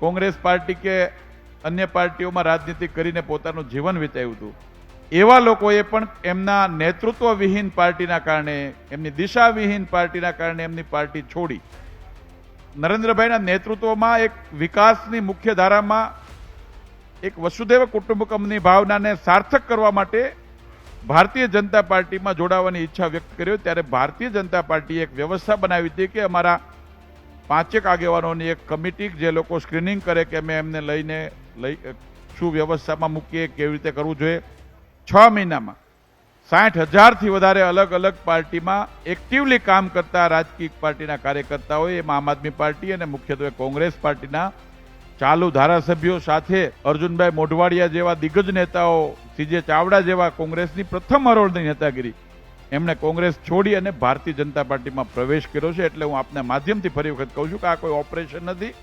Congress party કે અન્ય પાર્ટીઓમાં રાજનીતિ કરીને પોતાનું જીવન વિતાવ્યું હતું. એવા લોકોએ પણ એમના નેતૃત્વ વિહીન પાર્ટીના કારણે, એમની દિશાવિહીન પાર્ટીના કારણે એમની પાર્ટી છોડી. નરેન્દ્રભાઈના નેતૃત્વમાં એક વિકાસની મુખ્ય ધારામાં એક વસુદેવ કુટુંબકમની ભાવનાને સાર્થક કરવા માટે ભારતીય જનતા પાર્ટીમાં જોડાવાની ઈચ્છા વ્યક્ત કર્યો ત્યારે ભારતીય જનતા પાર્ટીએ એક વ્યવસ્થા બનાવી હતી કે અમારા પાંચેક આગેવાનોની એક કમિટી જે લોકો સ્ક્રીનિંગ કરે કે અમે એમને લઈને લઈ શું વ્યવસ્થામાં મૂકીએ, કેવી રીતે કરવું જોઈએ. છ મહિનામાં સાઠ હજારથી વધારે અલગ અલગ પાર્ટીમાં એક્ટિવલી કામ કરતા રાજકીય પાર્ટીના કાર્યકર્તાઓએ, એમાં આમ આદમી પાર્ટી અને મુખ્યત્વે કોંગ્રેસ પાર્ટીના ચાલુ ધારાસભ્યો સાથે અર્જુનભાઈ મોઢવાડિયા જેવા દિગ્ગજ નેતાઓ, સીજે ચાવડા જેવા કોંગ્રેસની પ્રથમ હરોળની નેતાગીરી એમણે કોંગ્રેસ છોડી અને ભારતીય જનતા પાર્ટીમાં પ્રવેશ કર્યો છે એટલે હું આપના માધ્યમથી ફરી વખત કહું છું કે આ કોઈ ઓપરેશન નથી.